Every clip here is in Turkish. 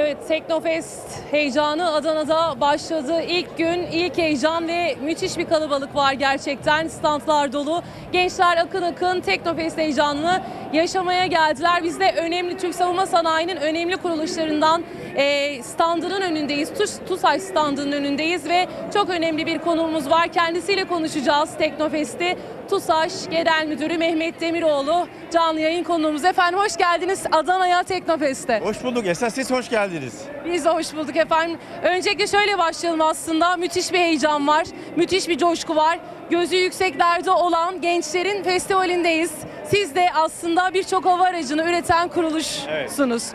Evet, Teknofest heyecanı Adana'da başladı. İlk gün, ilk heyecan ve müthiş bir kalabalık var gerçekten. Standlar dolu. Gençler akın akın Teknofest heyecanını yaşamaya geldiler. Biz de önemli Türk savunma sanayinin önemli kuruluşlarından e, standının önündeyiz. TUS, TUSAŞ standının önündeyiz ve çok önemli bir konuğumuz var. Kendisiyle konuşacağız Teknofest'i. TUSAŞ Genel Müdürü Mehmet Demiroğlu canlı yayın konuğumuz. Efendim hoş geldiniz Adana'ya Teknofest'e. Hoş bulduk. Esas siz hoş geldiniz. Biz de hoş bulduk efendim. Öncelikle şöyle başlayalım aslında. Müthiş bir heyecan var. Müthiş bir coşku var. Gözü yükseklerde olan gençlerin festivalindeyiz. Siz de aslında birçok hava aracını üreten kuruluşsunuz.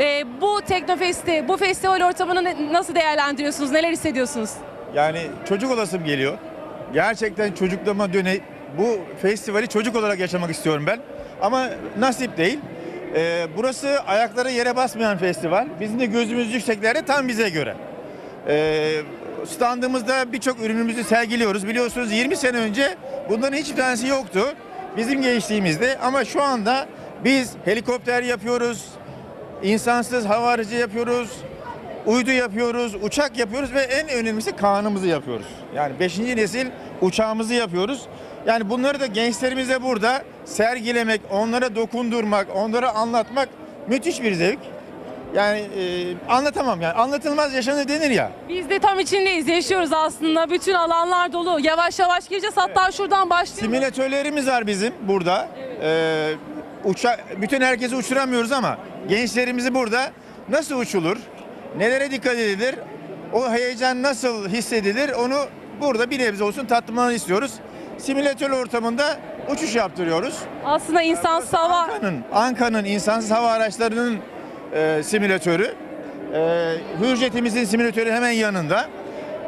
Ee, bu Teknofest'i, bu festival ortamını nasıl değerlendiriyorsunuz? Neler hissediyorsunuz? Yani çocuk olasım geliyor. Gerçekten çocukluğuma döne bu festivali çocuk olarak yaşamak istiyorum ben. Ama nasip değil. Ee, burası ayakları yere basmayan festival. Bizim de gözümüz yükseklerde tam bize göre. Ee, standımızda birçok ürünümüzü sergiliyoruz. Biliyorsunuz 20 sene önce bunların hiçbir tanesi yoktu. Bizim gençliğimizde ama şu anda biz helikopter yapıyoruz, insansız hava aracı yapıyoruz, uydu yapıyoruz, uçak yapıyoruz ve en önemlisi kanımızı yapıyoruz. Yani 5. nesil uçağımızı yapıyoruz. Yani bunları da gençlerimize burada sergilemek, onlara dokundurmak, onlara anlatmak müthiş bir zevk. Yani e, anlatamam yani anlatılmaz yaşanır denir ya. Biz de tam içindeyiz, yaşıyoruz aslında. Bütün alanlar dolu. Yavaş yavaş gireceğiz. Hatta şuradan başlayalım. Simülatörlerimiz var bizim burada. Ee, uça bütün herkesi uçuramıyoruz ama gençlerimizi burada nasıl uçulur, nelere dikkat edilir, o heyecan nasıl hissedilir onu burada bir nebze olsun tatmanı istiyoruz. Simülatör ortamında uçuş yaptırıyoruz. Aslında insan hava Anka'nın, Anka'nın insansız hava araçlarının e, simülatörü. E, Hürjet'imizin simülatörü hemen yanında.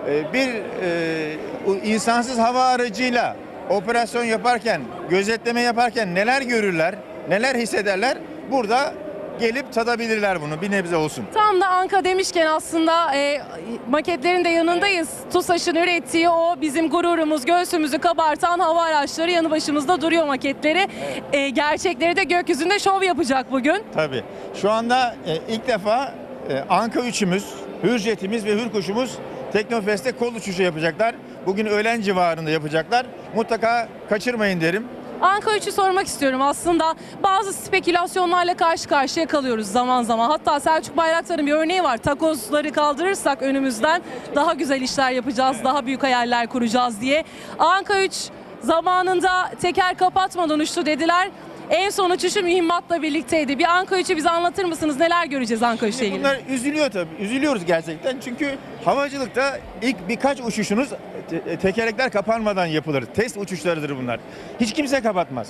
E, bir e, insansız hava aracıyla operasyon yaparken, gözetleme yaparken neler görürler, neler hissederler burada gelip tadabilirler bunu bir nebze olsun. Tam da Anka demişken aslında e, maketlerin de yanındayız. TUSAŞ'ın ürettiği o bizim gururumuz, göğsümüzü kabartan hava araçları yanı başımızda duruyor maketleri. E, gerçekleri de gökyüzünde şov yapacak bugün. Tabii. Şu anda e, ilk defa e, Anka üçümüz, Hürjet'imiz ve Hürkuş'umuz Teknofest'te kol uçuşu yapacaklar. Bugün öğlen civarında yapacaklar. Mutlaka kaçırmayın derim. Anka 3'ü sormak istiyorum aslında. Bazı spekülasyonlarla karşı karşıya kalıyoruz zaman zaman. Hatta Selçuk Bayraktar'ın bir örneği var. Takozları kaldırırsak önümüzden daha güzel işler yapacağız, daha büyük hayaller kuracağız diye. Anka 3 zamanında teker kapatmadan uçtu dediler. En son uçuşu mühimmatla birlikteydi. Bir Anka 3'ü bize anlatır mısınız? Neler göreceğiz Anka 3 ile ilgili? Bunlar üzülüyor tabii. Üzülüyoruz gerçekten. Çünkü havacılıkta ilk birkaç uçuşunuz te- tekerlekler kapanmadan yapılır. Test uçuşlarıdır bunlar. Hiç kimse kapatmaz.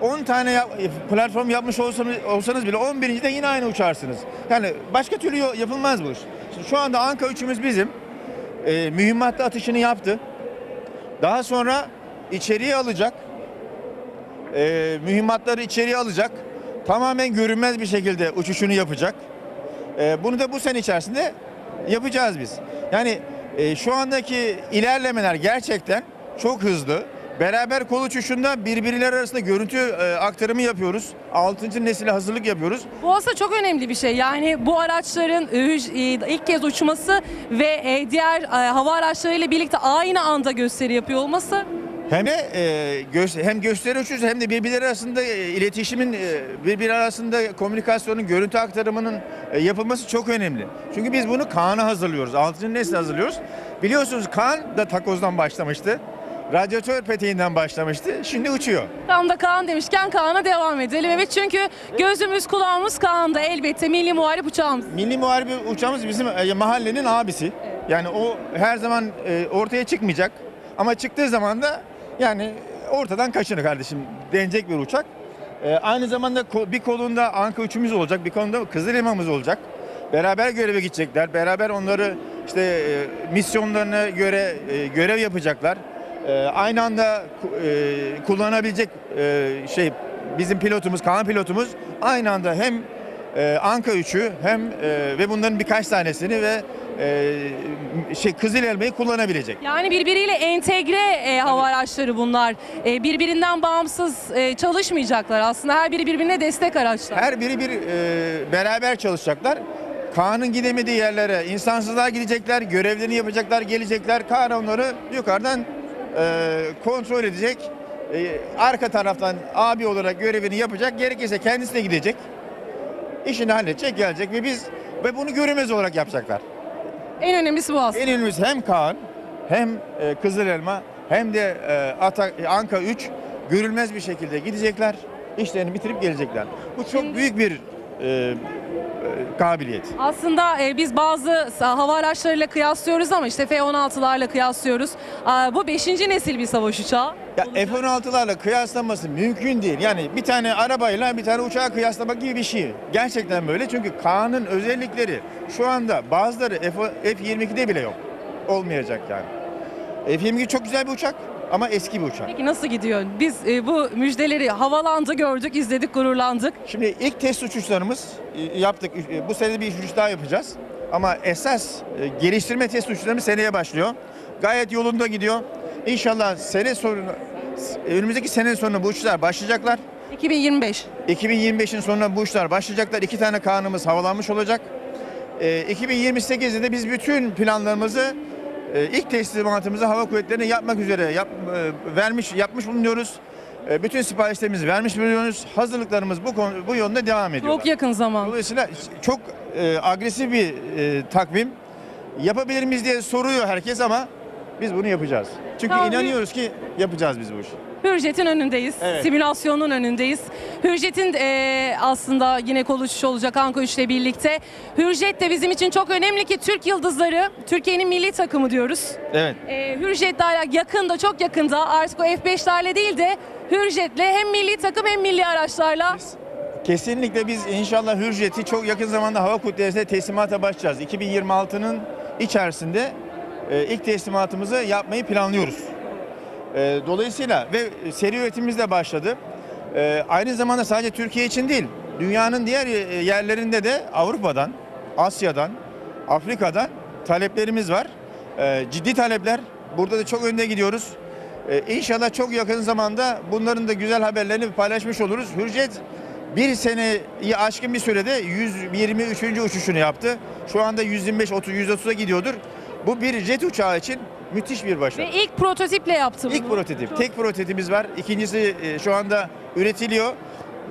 10 tane yap- platform yapmış olsanız, olsanız bile 11. de yine aynı uçarsınız. Yani başka türlü yo- yapılmaz bu iş. Şimdi şu anda Anka 3'ümüz bizim. Ee, mühimmatlı atışını yaptı. Daha sonra içeriye alacak. Ee, mühimmatları içeriye alacak. Tamamen görünmez bir şekilde uçuşunu yapacak. Ee, bunu da bu sene içerisinde yapacağız biz. Yani e, şu andaki ilerlemeler gerçekten çok hızlı. Beraber kol uçuşunda birbirleri arasında görüntü e, aktarımı yapıyoruz. 6. nesile hazırlık yapıyoruz. Bu aslında çok önemli bir şey. Yani bu araçların e, e, ilk kez uçması ve e, diğer e, hava araçlarıyla birlikte aynı anda gösteri yapıyor olması Hem e, gö- hem gösteri uçuş hem de birbirleri arasında e, iletişimin e, birbiri arasında komünikasyonun, görüntü aktarımının e, yapılması çok önemli. Çünkü biz bunu Kaan'a hazırlıyoruz. 6. nesil hazırlıyoruz. Biliyorsunuz Kaan da takozdan başlamıştı. Radyatör peteğinden başlamıştı. Şimdi uçuyor. Tam da Kaan demişken Kaan'a devam edelim. Evet çünkü gözümüz kulağımız Kaan'da elbette milli muharip uçağımız. Milli Muharebe uçağımız bizim e, mahallenin abisi. Yani o her zaman e, ortaya çıkmayacak. Ama çıktığı zaman da yani ortadan kaçınır kardeşim denecek bir uçak. E, aynı zamanda bir kolunda Anka üçümüz olacak, bir kolunda Kızılelma'mız olacak. Beraber göreve gidecekler. Beraber onları işte e, misyonlarına göre e, görev yapacaklar. E, aynı anda e, kullanabilecek e, şey bizim pilotumuz, Kaan pilotumuz aynı anda hem ee, Anka 3'ü hem e, ve bunların birkaç tanesini ve e, şey Kızıl Elmayı kullanabilecek. Yani birbiriyle entegre e, hava araçları bunlar. E, birbirinden bağımsız e, çalışmayacaklar aslında. Her biri birbirine destek araçlar. Her biri bir e, beraber çalışacaklar. Kaan'ın gidemediği yerlere insansızlığa gidecekler, görevlerini yapacaklar, gelecekler. Kaan onları yukarıdan e, kontrol edecek. E, arka taraftan abi olarak görevini yapacak. Gerekirse kendisi de gidecek. İşini halledecek, gelecek ve biz ve bunu görünmez olarak yapacaklar. En önemlisi bu aslında. En önemlisi hem Kaan hem e, Kızılelma hem de e, Ata, Anka 3 görülmez bir şekilde gidecekler. işlerini bitirip gelecekler. Bu çok Şimdi- büyük bir e, kabiliyet. Aslında e, biz bazı sa- hava araçlarıyla kıyaslıyoruz ama işte F-16'larla kıyaslıyoruz. Aa, bu 5. nesil bir savaş uçağı. Ya F-16'larla kıyaslaması mümkün değil. Yani bir tane arabayla bir tane uçağı kıyaslamak gibi bir şey. Gerçekten böyle çünkü Kaan'ın özellikleri şu anda bazıları F- F-22'de bile yok. Olmayacak yani. F-22 çok güzel bir uçak ama eski bir uçak. Peki nasıl gidiyor? Biz e, bu müjdeleri havalandı gördük, izledik, gururlandık. Şimdi ilk test uçuşlarımız e, yaptık. E, Bu sene bir uçuş daha yapacağız. Ama esas e, geliştirme test uçuşlarımız seneye başlıyor. Gayet yolunda gidiyor. İnşallah sene sonu önümüzdeki sene sonu bu uçuşlar başlayacaklar. 2025. 2025'in sonunda bu uçuşlar başlayacaklar. İki tane kanımız havalanmış olacak. E, 2028'de de biz bütün planlarımızı ilk teslimatımızı hava kuvvetlerine yapmak üzere yap, e, vermiş yapmış bulunuyoruz. E, bütün siparişlerimizi vermiş bulunuyoruz. Hazırlıklarımız bu konu, bu yönde devam ediyor. Çok yakın zaman. Dolayısıyla çok e, agresif bir e, takvim. Yapabilir miyiz diye soruyor herkes ama biz bunu yapacağız. Çünkü Tamam, inanıyoruz ki yapacağız biz bu işi. Hürjet'in önündeyiz. Evet. Simülasyonun önündeyiz. Hürjet'in e, aslında yine kol uçuşu olacak Anka 3 ile birlikte. Hürjet de bizim için çok önemli ki Türk Yıldızları Türkiye'nin milli takımı diyoruz. Evet. E, Hürjet'le alak- yakında çok yakında artık o F5'lerle değil de Hürjet'le hem milli takım hem milli araçlarla Kesinlikle biz inşallah Hürjet'i çok yakın zamanda hava kuvvetlerine teslimata başlayacağız. 2026'nın içerisinde e, ilk teslimatımızı yapmayı planlıyoruz. E, dolayısıyla ve seri üretimimiz de başladı. E, aynı zamanda sadece Türkiye için değil, dünyanın diğer e, yerlerinde de Avrupa'dan, Asya'dan, Afrika'dan taleplerimiz var. Ciddi talepler. Burada da çok önde gidiyoruz. E, inşallah çok yakın zamanda bunların da güzel haberlerini paylaşmış oluruz. Hürjet bir seneyi aşkın bir sürede 123. uçuşunu yaptı. Şu anda 125 30 130'a gidiyordur. Bu bir jet uçağı için müthiş bir başarı. ve ilk prototiple yaptı İlk prototip. Tek prototipimiz var. İkincisi e, şu anda üretiliyor.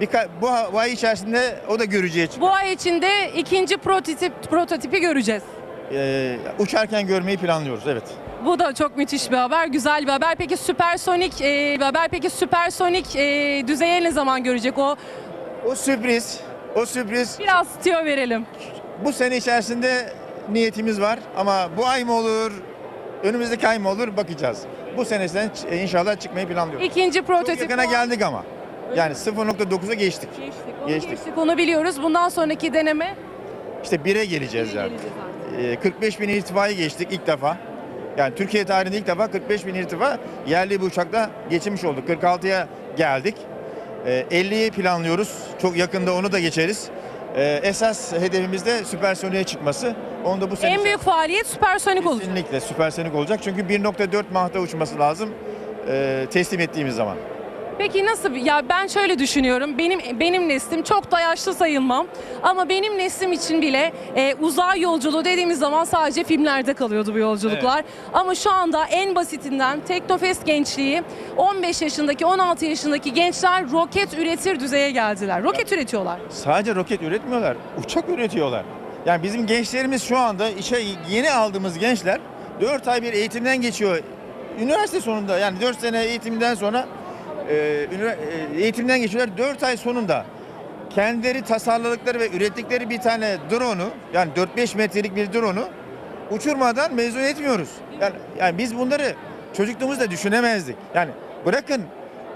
Birka- bu, ay içerisinde o da göreceği Bu ay içinde ikinci prototip prototipi göreceğiz. e, uçarken görmeyi planlıyoruz. Evet. Bu da çok müthiş bir haber, güzel bir haber. Peki süpersonik e, bir haber. Peki süpersonik e, düzeye ne zaman görecek o? O sürpriz, o sürpriz Biraz tüyo verelim. bu sene içerisinde niyetimiz var ama bu ay mı olur, önümüzdeki ay mı olur bakacağız. Bu senesinden e, inşallah çıkmayı planlıyoruz. İkinci Çok prototip. yakına geldik ama. Yani 0.9'a geçtik. Geçtik, onu Geçtik. geçtik, onu biliyoruz. Bundan sonraki deneme İşte 1'e geleceğiz yani. Ee, 45 bin irtifayı geçtik ilk defa. Yani Türkiye tarihinde ilk defa 45 bin irtifa yerli bir uçakla geçirmiş olduk. 46'ya geldik. Ee, 50'yi planlıyoruz. Çok yakında onu da geçeriz. Ee, esas hedefimiz de süpersoniğe çıkması. Onu da bu sene En büyük faaliyet süpersonik olacak. kesinlikle süpersonik olacak. Çünkü 1.4 Mah'ta uçması lazım e, teslim ettiğimiz zaman. Peki nasıl? bir- Ya ben şöyle düşünüyorum. Benim benim neslim çok da yaşlı sayılmam. Ama benim neslim için bile e, uzay yolculuğu dediğimiz zaman sadece filmlerde kalıyordu bu yolculuklar. Ama şu anda en basitinden Teknofest gençliği 15 yaşındaki 16 yaşındaki gençler roket üretir düzeye geldiler. Roket üretiyorlar. Sadece roket üretmiyorlar, uçak üretiyorlar. Yani bizim gençlerimiz şu anda işe yeni aldığımız gençler 4 ay bir eğitimden geçiyor. Üniversite sonunda yani 4 sene eğitimden sonra e, e, eğitimden geçiyorlar. 4 ay sonunda kendileri tasarladıkları ve ürettikleri bir tane drone'u yani 4-5 metrelik bir drone'u uçurmadan mezun etmiyoruz. Yani, yani biz bunları çocukluğumuzda düşünemezdik. Yani bırakın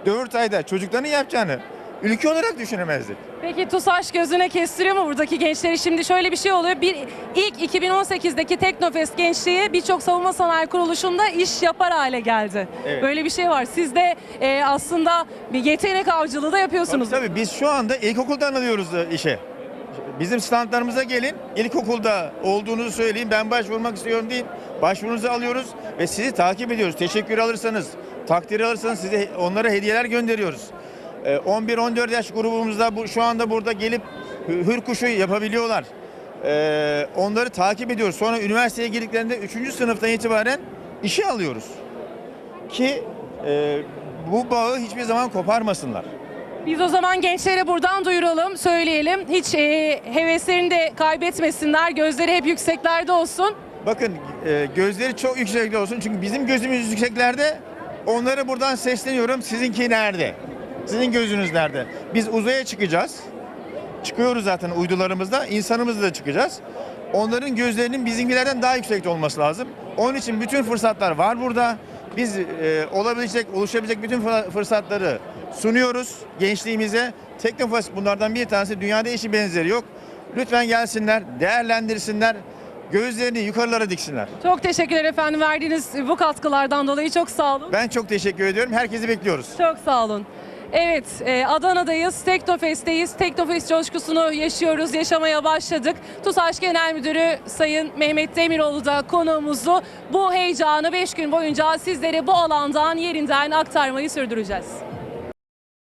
4 ayda çocukların yapacağını ülke olarak düşünemezdik. Peki TUSAŞ gözüne kestiriyor mu buradaki gençleri? Şimdi şöyle bir şey oluyor. Bir ilk 2018'deki Teknofest gençliği birçok savunma sanayi kuruluşunda iş yapar hale geldi. Evet. Böyle bir şey var. Siz de e, aslında bir yetenek avcılığı da yapıyorsunuz. Tabii, tabii biz şu anda ilkokuldan alıyoruz da işe. Bizim standlarımıza gelin. İlkokulda olduğunuzu söyleyin. Ben başvurmak istiyorum deyin. Başvurunuzu alıyoruz ve sizi takip ediyoruz. Teşekkür alırsanız, takdir alırsanız size onlara hediyeler gönderiyoruz. Ee, 11-14 yaş grubumuzda bu, şu anda burada gelip hü- hür kuşu yapabiliyorlar. Ee, onları takip ediyoruz. Sonra üniversiteye girdiklerinde 3. sınıftan itibaren işe alıyoruz. Ki e, bu bağı hiçbir zaman koparmasınlar. Biz o zaman gençlere buradan duyuralım, söyleyelim. Hiç e, heveslerini de kaybetmesinler, gözleri hep yükseklerde olsun. Bakın e, gözleri çok yüksekte olsun. Çünkü bizim gözümüz yükseklerde. Onlara buradan sesleniyorum. Sizinki nerede? Sizin gözünüz nerede? Biz uzaya çıkacağız. Çıkıyoruz zaten uydularımızda. insanımızla da çıkacağız. Onların gözlerinin bizimkilerden daha yüksekte olması lazım. Onun için bütün fırsatlar var burada. Biz e, olabilecek, oluşabilecek bütün fırsatları sunuyoruz gençliğimize. Teknofest bunlardan bir tanesi. Dünyada eşi benzeri yok. Lütfen gelsinler, değerlendirsinler. Gözlerini yukarılara diksinler. Çok teşekkürler efendim verdiğiniz bu katkılardan dolayı çok sağ olun. Ben çok teşekkür ediyorum. Herkesi bekliyoruz. Çok sağ olun. Evet, e, Adana'dayız, Teknofest'teyiz. Teknofest coşkusunu yaşıyoruz, yaşamaya başladık. TUSAŞ Genel Müdürü Sayın Mehmet Demiroğlu da konuğumuzdu. Bu heyecanı 5 gün boyunca sizlere bu alandan, yerinden aktarmayı sürdüreceğiz.